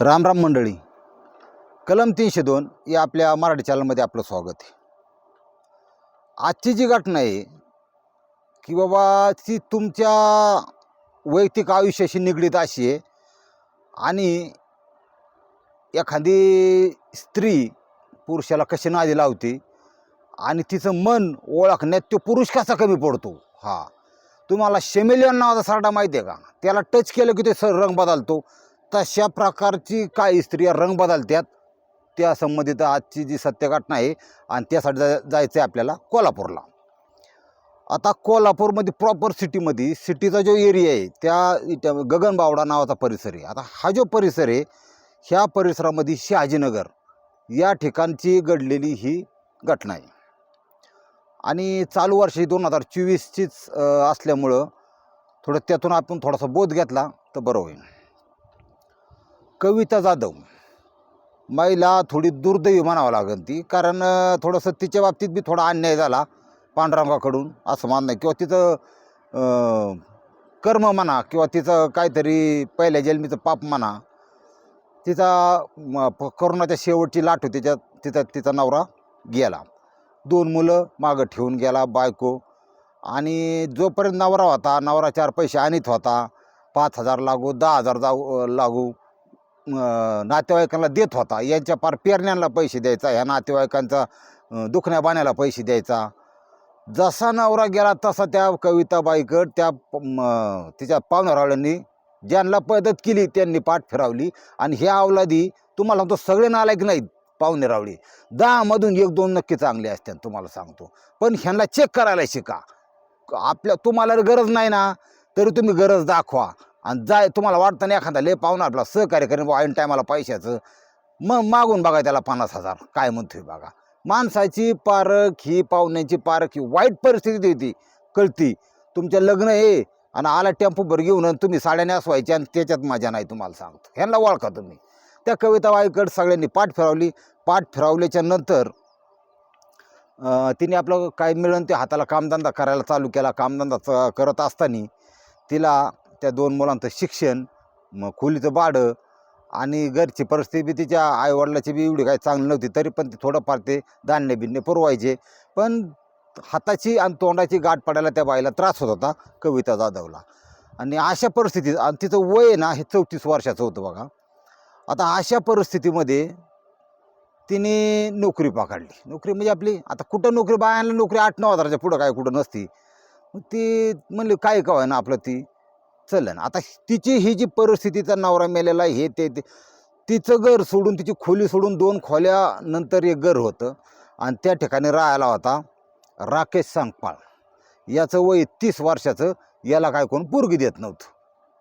रामराम मंडळी. कलम तीनशे दोन या आपल्या मराठी चॅनलमध्ये आपलं स्वागत आहे. आजची जी घटना आहे की बाबा ती तुमच्या वैयक्तिक आयुष्याशी निगडीत अशी आहे आणि एखादी स्त्री पुरुषाला कशी नादी लावते आणि तिचं मन ओळखण्यात तो पुरुष कसा कमी पडतो? हा. तुम्हाला शेमेलियन नावाचा सारडा माहिती आहे का? त्याला टच केलं की ते सर रंग बदलतो. तशा प्रकारची काही स्त्रिया रंग बदलतात त्या संबंधित आजची जी सत्य घटना आहे आणि त्यासाठी जा जायचं आहे आपल्याला कोल्हापूरला. आता कोल्हापूरमध्ये प्रॉपर सिटीमध्ये सिटीचा जो एरिया आहे त्या इथं गगनबावडा नावाचा परिसर आहे. आता हा जो परिसर आहे ह्या परिसरामध्ये शहाजीनगर या ठिकाणची घडलेली ही घटना आहे. आणि चालू वर्षी दोन हजार चोवीसचीच असल्यामुळं थोडं त्यातून आपण थोडासा बोध घेतला तर बरं होईल. कविता जाधव. महिला थोडी दुर्दैवी म्हणावं लागेल ती कारण थोडंसं तिच्या बाबतीत बी थोडा अन्याय झाला पांडुरंगाकडून असं मानणं किंवा तिचं कर्म म्हणा किंवा तिचं काहीतरी पहिल्या जन्मीचं पाप म्हणा तिचा करोनाच्या शेवटची लाट होती त्याच्यात तिचा तिचा नवरा गेला. दोन मुलं मागं ठेवून गेला बायको. आणि जोपर्यंत नवरा होता नवरा चार पैसे आणीत होता पाच हजार लागू दहा हजार जाऊ लागू नातेवाईकांना देत होता. यांच्या पार पेरण्यांना पैसे द्यायचा ह्या नातेवाईकांचा दुखण्या बाण्याला पैसे द्यायचा. जसा नवरा गेला तसा त्या कविताबाईकड त्या तिच्या पाहुणारावळ्यांनी ज्यांना मदत केली त्यांनी पाठ फिरावली. आणि ह्या अवलादी तुम्हाला तो सगळे नालायक नाहीत पाहुणे रावळी दहामधून एक दोन नक्की चांगले असतात तुम्हाला सांगतो. पण ह्यांना चेक करायला शिका. आपल्या तुम्हाला गरज नाही ना तरी तुम्ही गरज दाखवा. आणि जाय तुम्हाला वाटतं नाही एखादा लय पाहुणा आपला सहकार्य करेन ऐन टायमाला पैशाचं. मग मागून बघा त्याला पन्नास हजार. काय म्हणतोय बघा. माणसाची पारख ही पाहुण्याची पारख ही वाईट परिस्थिती होती कळती. तुमच्या लग्न आहे आणि आला टेम्पोभर घेऊन आणि तुम्ही साड्या नेसवायच्या आणि त्याच्यात मजा नाही तुम्हाला सांगतो. ह्यांना ओळखा तुम्ही. त्या कविताबाईकडे सगळ्यांनी पाठ फिरवली. पाठ फिरवल्याच्या नंतर तिने आपलं काय मिळून ते हाताला कामधंदा करायला चालू केला. कामधंदा च- करत असताना तिला त्या दोन मुलांचं शिक्षण मग खोलीचं भाडं आणि घरची परिस्थिती बी तिच्या आईवडिलाची बी एवढी काही चांगली नव्हती तरी पण ते थोडंफार ते धान्य बिणणे पुरवायचे. पण हाताची आणि तोंडाची गाठ पडायला त्या बाईला त्रास होत होता कविता जाधवला. आणि अशा परिस्थितीत आणि तिचं वय आहे ना हे चौतीस वर्षाचं होतं बघा. आता अशा परिस्थितीमध्ये तिने नोकरी पकडली. नोकरी म्हणजे आपली आता कुठं नोकरी बायांना नोकरी आठ नऊ हजाराच्या पुढं काय कुठं नसती. मग ती म्हणली काय का ना आपलं ती? चलन. आता तिची ही जी परिस्थितीचा नवरा मेलेला आहे, हे ते तिचं घर सोडून तिची खोली सोडून दोन खोल्यानंतर एक घर होतं. आणि त्या ठिकाणी राहायला होता राकेश सांगपाळ. याचं वय तीस वर्षाचं याला काय कोण पोरगी देत नव्हतं.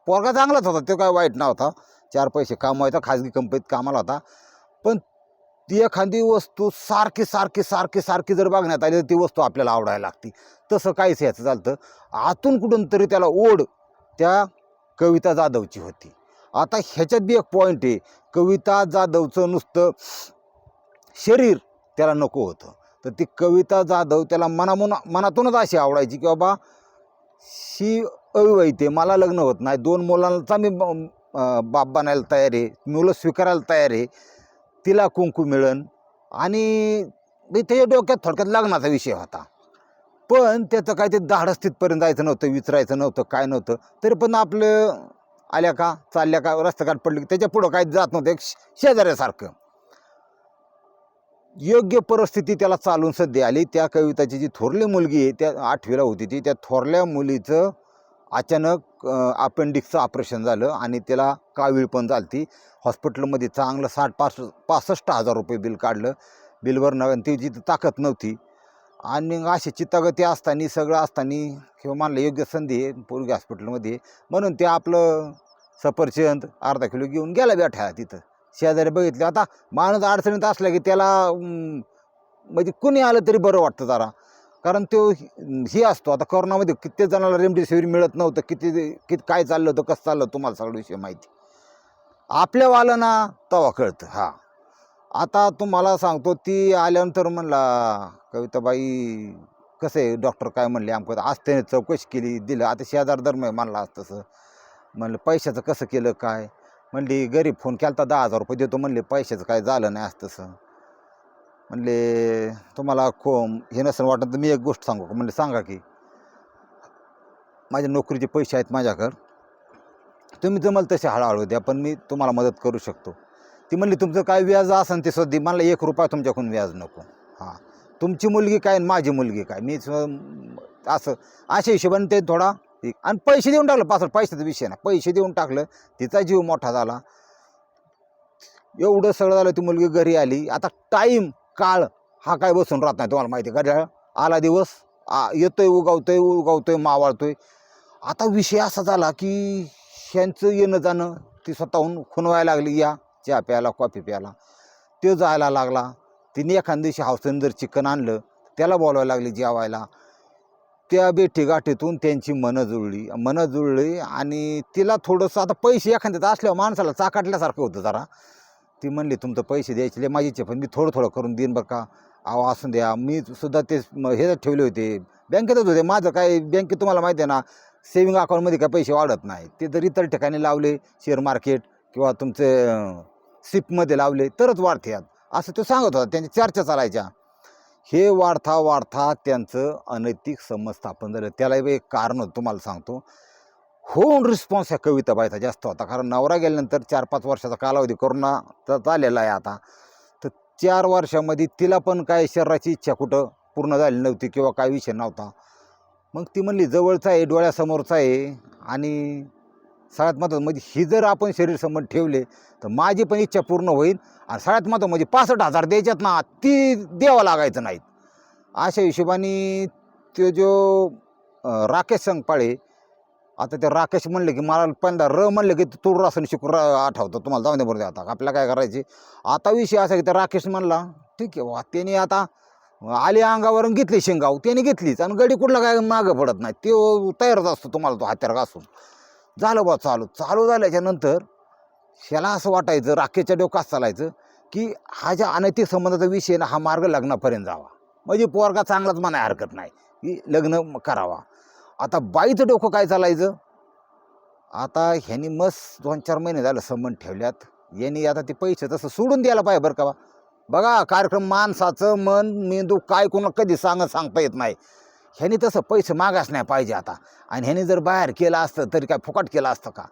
पोरगा चांगलाच होता तो काय वाईट नव्हता. चार पैसे कमवायचा खाजगी कंपनीत कामाला होता. पण ती एखादी वस्तू सारखी सारखी सारखी सारखी जर बघण्यात आली तर ती वस्तू आपल्याला आवडायला लागती. तसं काहीच याचं झालं आतून कुठून तरी त्याला ओढ त्या कविता जाधवची होती. आता ह्याच्यात बी एक पॉईंट आहे. कविता जाधवचं नुसतं शरीर त्याला नको होतं. तर ती कविता जाधव त्याला मनामून मनातूनच अशी आवडायची की बाबा शी अविवाहित आहे. मला लग्न होत नाही. दोन मुलांचा मी बाप बनायला तयार आहे. मुलं स्वीकारायला तयार आहे. तिला कुंकू मिळन. आणि मी त्याच्या डोक्यात थोडक्यात लग्नाचा विषय होता. पण त्याचं काय ते धाडस तिथपर्यंत जायचं नव्हतं विचारायचं नव्हतं काय नव्हतं. तरी पण आपलं आल्या का चालल्या का रस्त्याकाठ पडली की त्याच्या पुढं काय जात नव्हतं एक शेजाऱ्यासारखं. योग्य परिस्थिती त्याला चालून सध्या आली. त्या कविताची जी थोरली मुलगी आहे त्या आठवीला होती ती त्या थोरल्या मुलीचं अचानक अपेंडिक्सचं ऑपरेशन झालं आणि त्याला कावीळ पण झाली हॉस्पिटलमध्ये चांगलं साठ पास पासष्ट हजार रुपये बिल काढलं. बिलवर न तिची ताकद नव्हती आणि अशी चित्तागती असताना सगळं असताना किंवा मानलं योग्य संधी आहे पोरगी हॉस्पिटलमध्ये म्हणून ते आपलं सफरचंद अर्धा किलो घेऊन गेला बेठा तिथं. शेजारी बघितले आता माणूस अडचणीत असला की त्याला म्हणजे कुणी आलं तरी बरं वाटतं जरा. कारण तो ही असतो आता कोरोनामध्ये किती जणाला रेमडेसिवीर मिळत नव्हतं किती किती काय चाललं होतं कसं चाललं तुम्हाला सगळं विषय माहिती. आपल्यावालं ना तवा कळतं हां. आता तुम्हाला सांगतो ती आल्यानंतर म्हणला कविताबाई कसं आहे? डॉक्टर काय म्हणले आमचं आज त्याने चौकशी केली दिलं. आता शेजार धर्म आहे म्हणला आज तसं. म्हणलं पैशाचं कसं केलं काय? म्हणली गरीब फोन केला तर दहा हजार रुपये देतो. म्हणले पैशाचं काय झालं नाही असं तसं. म्हणले तुम्हाला खो हे नसेल वाटत तर मी एक गोष्ट सांगू का? म्हणले सांगा की माझ्या नोकरीचे पैसे आहेत माझ्याकडं. तुम्ही जमल तसे हळूहळू द्या पण मी तुम्हाला मदत करू शकतो. ती म्हणली तुमचं काय व्याज असेल ते सध्या? मला एक रुपया तुमच्याकडून व्याज नको. हां. तुमची मुलगी काय आणि माझी मुलगी काय? मी असं अशा हिशोबाने ते थोडा आणि पैसे देऊन टाकलं पाच पैशाचा विषय नाही. पैसे देऊन टाकलं तिचा जीव मोठा झाला. एवढं सगळं झालं ती मुलगी घरी आली. आता टाईम काळ हा काय बसून राहत नाही तुम्हाला माहिती आहे घड्याळ आला दिवस आ येतोय उगावतोय उगावतोय मावाळतोय. आता विषय असा झाला की ह्यांचं येणं जाणं ती स्वतःहून खुनवायला लागली या चहा प्यायला कॉफी प्यायला. तो जायला लागला. तिने एखाद्या दिवशी हावसन जर चिकन आणलं त्याला बोलवायला लागली जेवायला. त्या बेठीगाठीतून त्यांची मनं जुळली. मनं जुळली आणि तिला थोडंसं आता पैसे एखाद्यात असल्यावर माणसाला चाकाटल्यासारखं होतं जरा. ती म्हणली तुमचं पैसे द्यायचे लय पण मी थोडं थोडं करून देईन बरं का. अहो असून द्या. मी सुद्धा ते हे ठेवले होते. बँकेतच होते. माझं काय बँकेत तुम्हाला माहिती आहे ना सेविंग अकाउंटमध्ये काय पैसे वाढत नाही ते जर इतर ठिकाणी लावले शेअर मार्केट किंवा तुमचे सिपमध्ये लावले तरच वाढते असं तो सांगत होता त्यांच्या चर्चा चालायच्या. हे वाढता वाढता त्यांचं अनैतिक समज स्थापन झालं त्याला एक कारण होतं तुम्हाला सांगतो. होऊन रिस्पॉन्स ह्या कविता बायचा जास्त होता. कारण नवरा गेल्यानंतर चार पाच वर्षाचा कालावधी कोरोना तर आहे आता. तर चार वर्षामध्ये तिला पण काय शरीराची इच्छा कुठं पूर्ण झाली नव्हती किंवा काय विषय नव्हता. मग ती म्हणली जवळचा आहे डोळ्यासमोरचा आहे आणि सगळ्यात महत्त्वाचं म्हणजे ही जर आपण शरीरसमोर ठेवले तर माझी पण इच्छा पूर्ण होईल. आणि सगळ्यात महत्त्व म्हणजे पासष्ट हजार द्यायच्यात ना ती द्यावं लागायचं नाहीत. अशा हिशोबाने तो जो राकेश संगपाळे आता ते राकेश म्हणले की मला पहिल्यांदा र म्हणलं की तूर असं शिकून र आठवतं तुम्हाला जाऊन दे बरं आता आपल्याला काय करायचे? आता विषय असा की ते राकेश म्हणला ठीक आहे वा त्याने आता आली अंगावरून घेतली शेंगाव त्याने घेतलीच आणि गडी कुठला काय मागं पडत नाही तो तयारच असतो तुम्हाला तो हत्यार घासून. झालं बा चालू. चालू झाल्याच्यानंतर ह्याला असं वाटायचं राखेच्या डोकात चालायचं की हा ज्या अनैतिक संबंधाचा विषय ना हा मार्ग लग्नापर्यंत जावा. म्हणजे पोरगा चांगलाच म्हणाय हरकत नाही. की लग्न करावा. आता बाईचं डोकं काय चालायचं? आता ह्यांनी मस्त दोन चार महिने झालं संबंध ठेवल्यात. यांनी आता ते पैसे तसं सोडून द्यायला पाहिजे बरं का बा. बघा कार्यक्रम माणसाचं मन मेंदू काय कोणाला कधी सांगत सांगता येत नाही. ह्याने तसं पैसे मागास नाही पाहिजे आता. आणि ह्याने जर बाहेर केलं असतं तरी काय फुकट केलं असतं का?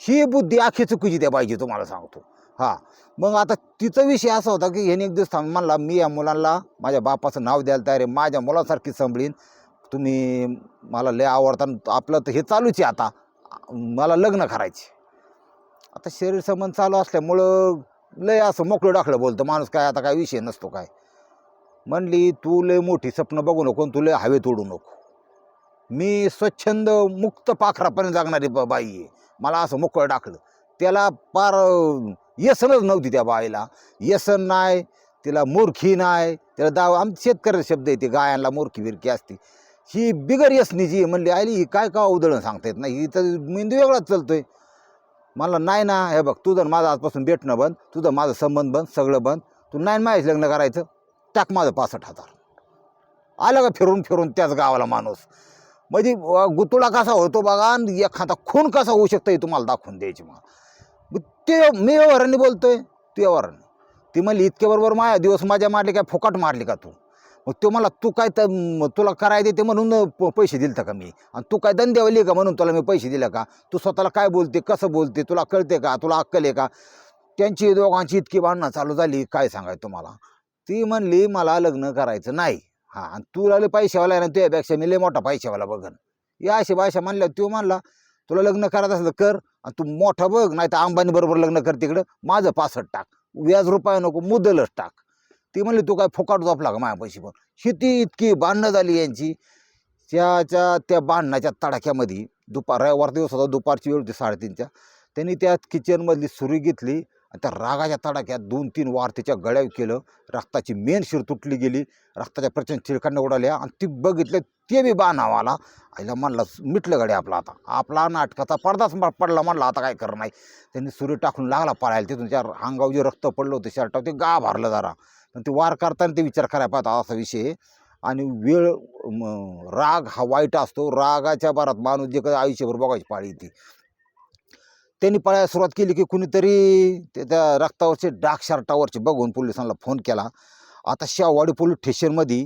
ही बुद्धी आखी चुकीची द्या पाहिजे तुम्हाला सांगतो. हां. मग आता तिचा विषय असा होता की ह्याने एक दिवस थांब म्हणला मी या मुलांना माझ्या बापाचं नाव द्यायला तयार आहे माझ्या मुलासारखी संभळीन. तुम्ही मला लय आवडता आपलं तर हे चालूच आहे आता. मला लग्न करायचे आता शरीर संबंध चालू असल्यामुळं लय असं मोकळं डाकलं बोलतो माणूस काय आता काय विषय नसतो काय. म्हणली तू लय मोठी स्वप्न बघू नको आणि तू लय हवेत उडू नको. मी स्वच्छंद मुक्त पाखरापर्यंत जागणारी बाई आहे. मला असं मोकळं टाकलं. त्याला पार व्यसनच नव्हती त्या बाईला. व्यसन नाही तिला मूर्खी नाही. त्याला दाव आम शेतकऱ्याचा शब्द येते गायांना मूर्खी बिरखी असते. ही बिगर यसनीची आहे म्हणली आईली ही काय का उदळण सांगता येत नाही? ही तर मेंदू वेगळाच चालतोय. मला नाही ना हे बघ तुझं माझं आजपासून भेटणं बंद. तुझं माझं संबंध बंद. सगळं बंद. तू नाही माझ्याशी लग्न करायचं? टाक माझं पासष्ट हजार. आलं का फिरून फिरून त्याच गावाला माणूस. म्हणजे व- गुतुळा कसा होतो बघा आणि एखादा खून कसा होऊ शकतो हे तुम्हाला दाखवून द्यायची मग मग ते मी व्यवहाराने बोलतोय तू व्यवहाराने. ती म्हणली इतके बरोबर माझ्या दिवस माझ्या मारले काय फुकट मारली का तू? मग तो मला तू काय तर तुला कराय देते म्हणून प- पैसे दिलतं का मी? आणि तू काय धंद्यावली का म्हणून तुला मी पैसे दिले का? तू स्वतःला काय बोलते कसं बोलते तुला कळते का? तुला अक्कल आहे का? त्यांची दोघांची इतकी भांडणं चालू झाली काय सांगाय तुम्हाला? ती म्हणली मला लग्न करायचं नाही. हां आणि तुला लय पैशावाला आहे ना तुझ्यापेक्षा मी लय मोठा पैशावाला बघन. या अशी भाषा म्हणल्या तो म्हणला तुला लग्न करायचं असलं कर आणि तू मोठा बघ नाही तर अंबानी बरोबर लग्न कर तिकडं माझं पासट टाक व्याज रुपये नको मुदलच टाक. ती म्हणली तू काय फुकाट झोपला का माझ्या पण? शेती इतकी भांडणं झाली यांची. त्याच्या त्या भांडणाच्या तडाख्यामध्ये दुपार रविवार दिवस होता दुपारची वेळ होती साडेतीनच्या. त्यांनी त्या किचनमधली सुरी घेतली आणि त्या रागाच्या तडाख्यात दोन तीन वार त्याच्या गळ्यावर केलं. रक्ताची मेन शिर तुटली गेली. रक्ताच्या प्रचंड चिळकांड्या उडाल्या आणि ती बघितलं ते बी बाणाव आला. आईला म्हणला मिटलं गड्या आपला आता. आपला नाटकाचा पडदाच पडला म्हणला आता काय करणार नाही. त्यांनी सूर्य टाकून लागला पळायला. तिथून त्या अंगावर जे रक्त पडलं होतं शर्टावर ते गा भरलं जरा. पण ते वार करताना ते विचार करायला पाहता असा विषय आणि वेळ राग हा वाईट असतो. रागाच्या भरात माणूस जे काही आयुष्यभर बघायची पाळी येते. त्यांनी पळायला सुरुवात केली की कुणीतरी त्या रक्तावरचे डाक शर्टावरचे बघून पोलिसांना फोन केला. आता शाहवाडी पोलीस स्टेशनमध्ये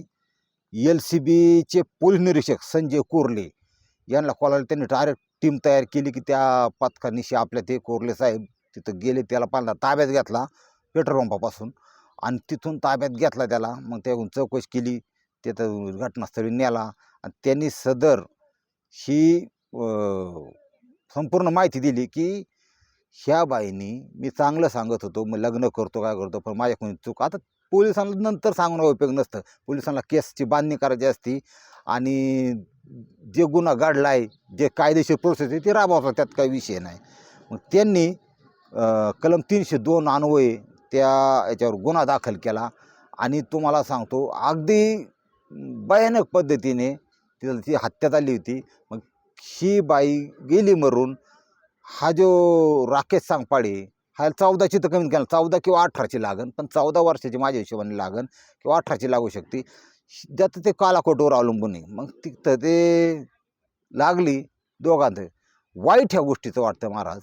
एल सी बीचे पोलीस निरीक्षक संजय कोरले यांना कॉलाला त्यांनी डायरेक्ट टीम तयार केली की त्या पथकानिशी आपल्या ते कोरले साहेब तिथं गेले त्याला पाहिला ताब्यात घेतला पेट्रोल पंपापासून. आणि तिथून ताब्यात घेतला त्याला मग त्याहून चौकशी केली तिथं घटनास्थळी नेला. आणि त्यांनी सदर ही संपूर्ण माहिती दिली की ह्या बाईनी मी चांगलं सांगत होतो मग लग्न करतो काय करतो पण माझ्याकडून चूक आता पोलिसांना नंतर सांगून उपयोग नसतं. पोलिसांना केसची बांधणी करायची असती आणि जे गुन्हा घडला आहे जे कायदेशीर प्रोसेस आहे ते राबवतात त्यात काही विषय नाही. मग त्यांनी कलम तीनशे दोन अन्वये त्या याच्यावर गुन्हा दाखल केला आणि तुम्हाला सांगतो अगदी भयानक पद्धतीने तिथं ती हत्या झाली होती. मग ही बाई गेली मरून हा जो राकेश सांगपाडे हा चौदाची तर कमीत कमी चौदा किंवा अठराची लागन पण चौदा वर्षाची माझ्या हिशोबाने लागन किंवा अठराची लागू शकते. ज्यात ते कालाकोटवर अवलंबून आहे. मग तिथं ते लागली दोघांत. वाईट ह्या गोष्टीचं वाटतं महाराज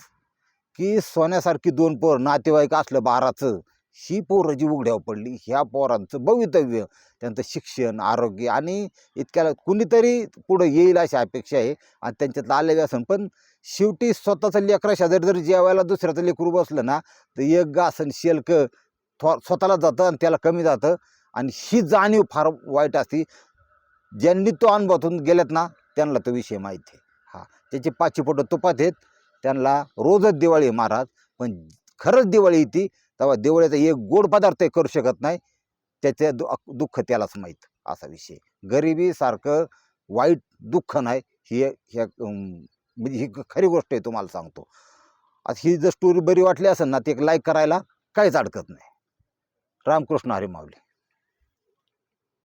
की सोन्यासारखी दोन पोर नातेवाईक असलं बाराचं ही पोरं जी उघड्यावर पडली ह्या पोरांचं भवितव्य त्यांचं शिक्षण आरोग्य आणि इतक्याला कुणीतरी पुढं येईल अशी अपेक्षा आहे आणि त्यांच्यातलं आलेलं असेल पण शेवटी स्वतःचं लेकरा शेजारी जर जेवायला दुसऱ्याचं लेकरू बसलं ना तर एक गासन शेल्क थो स्वतःला जातं आणि त्याला कमी जातं आणि ही जाणीव फार वाईट असते. ज्यांनी तो अनुभवातून गेल्यात ना त्यांना तो विषय माहिती आहे. हा त्याचे पाचशे फोटो तुपात आहेत त्यांना रोजच दिवाळी महाराज पण खरंच दिवाळी येते तेव्हा दिवाळीचा एक गोड पदार्थ करू शकत नाही. त्याचे दु दुःख त्यालाच माहीत असा विषय. गरिबीसारखं वाईट दुःख नाही ही ह्या म्हणजे ही खरी गोष्ट आहे तुम्हाला सांगतो. आता ही जर स्टोरी बरी वाटली असेल ना ती एक लाईक करायला काहीच अडकत नाही. रामकृष्ण हरी माऊली.